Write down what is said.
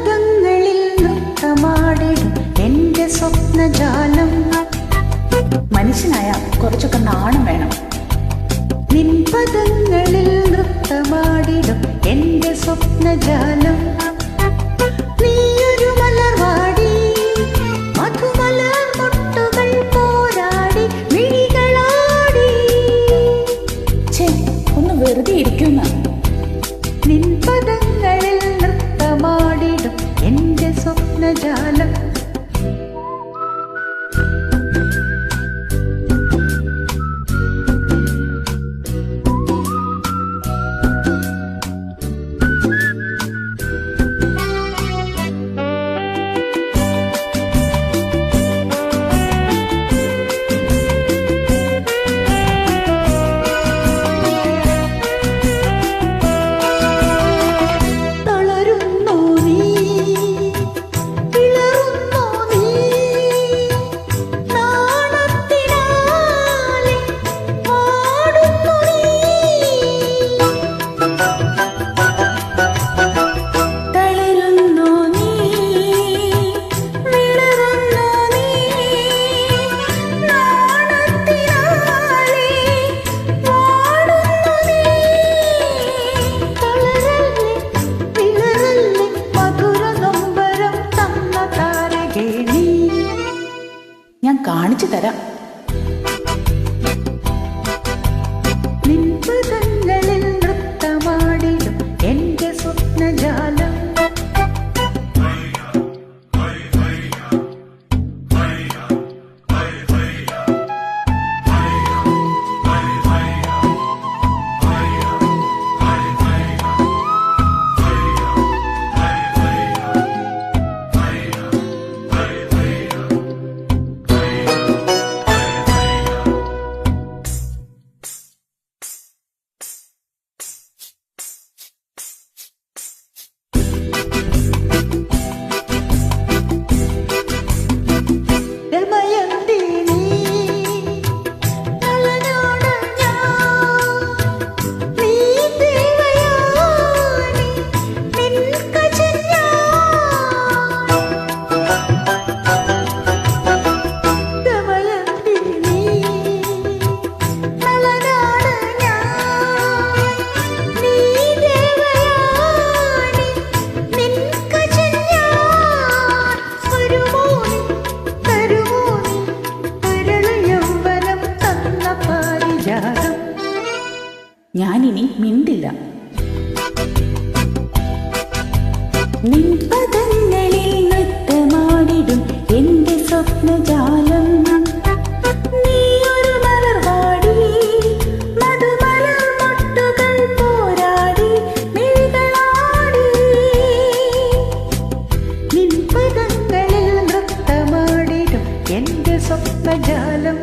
പദങ്ങളിൽ നൃത്തമാടിടും എന്റെ സ്വപ്നജാലം. മനുഷ്യനായ കുറച്ചൊക്കെ നാണം വേണം. നിൻ പദങ്ങളിൽ നൃത്തമാടിടും എന്റെ സ്വപ്നജാലം. സ്വപ്നജാലം കാണിച്ചു തരാം. ഞാനിനി മിണ്ടില്ല. നിൻപദങ്ങളിൽ നൃത്തമാടിടും സ്വപ്നജാലം. സ്വപ്നജാലം.